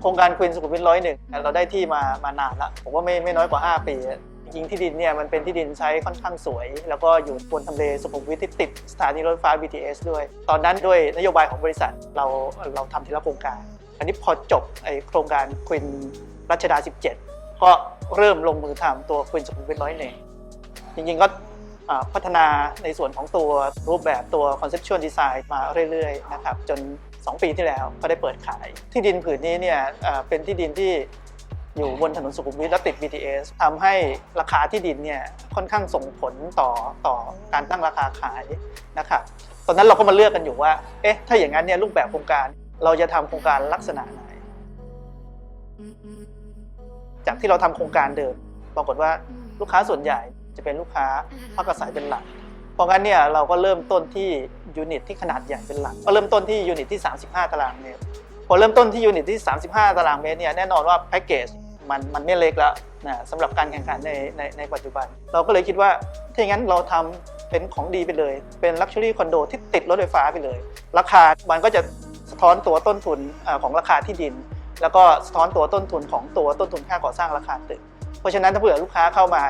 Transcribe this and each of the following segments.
โครงการควินสุขุมวิทร้อยหนึ่งเราได้ที่มามานานล้วผมว่าไม่ไม่น้อยกว่า 5 ปีจริงที่ดินเนี่ยมันเป็นที่ดินใช้ค่อนข้างสวย แล้วก็อยู่บนทำเลสุขุมวิทที่ติดสถานีรถไฟฟ้า BTS ด้วย ตอนนั้นด้วยนโยบายของบริษัทเราเราทำทีละโครงการ อันนี้พอจบไอโครงการควินรัชดา 17 ก็เริ่มลงมือทำตัวควินสุขุมวิทร้อยหนึ่งจริงๆก็ พัฒนาในส่วนของตัวรูปแบบตัว conceptual design มาเรื่อยๆนะครับจน 2 ปีที่แล้วก็ได้เปิดขาย ที่ดินผืนนี้เนี่ยเอ่อเป็นที่ดินที่อยู่บนถนนสุขุมวิทและติด BTS ทำให้ราคาที่ดินเนี่ยค่อนข้างส่งผลต่อต่อการตั้งราคาขายนะครับตอนนั้นเราก็มาเลือกกันอยู่ว่าเอ๊ะถ้าอย่างนั้นเนี่ยรูปแบบโครงการเราจะทำโครงการลักษณะไหน จากที่เราทำโครงการเดิมปรากฏว่าลูกค้าส่วนใหญ่ จะเป็นลูกค้าพักอาศัยเป็นหลัก เพราะงั้นเนี่ยเราก็เริ่มต้นที่ยูนิตที่ขนาดใหญ่เป็นหลัก ก็เริ่มต้นที่ยูนิตที่ 35 ตารางเมตร พอเริ่มต้นที่ยูนิตที่ 35 ตารางเมตรเนี่ยแน่นอนว่าแพ็กเกจมันมันไม่เล็กแล้วนะสำหรับการแข่งขันในในในปัจจุบัน เราก็เลยคิดว่าถ้าอย่างนั้นเราทำเป็นของดีไปเลย เป็นลักชัวรี่คอนโดที่ติดรถไฟฟ้าไปเลย ราคามันก็จะสะท้อนตัวต้นทุนเอ่อของราคาที่ดิน แล้วก็สะท้อนตัวต้นทุนของตัวต้นทุนค่าก่อสร้างราคาตึก เพราะฉะนั้นถ้าเผื่อลูกค้าเข้ามา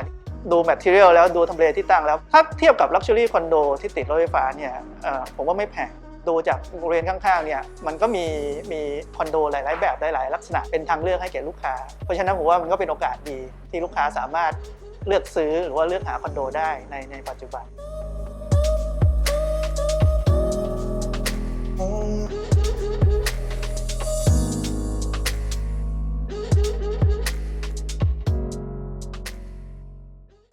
ดูแมทเทียลแล้วดูทำเลที่ตั้งแล้ว ถ้าเทียบกับลักชัวรี่คอนโดที่ติดรถไฟฟ้าเนี่ยผมว่าไม่แพงดูจากบริเวณข้างๆเนี่ยมันก็มีมีคอนโดหลาย ๆ แบบหลาย ๆ ลักษณะเป็นทางเลือกให้แก่ลูกค้า เพราะฉะนั้นผมว่ามันก็เป็นโอกาสดีที่ลูกค้าสามารถเลือกซื้อหรือว่าเลือกหาคอนโดได้ในในปัจจุบัน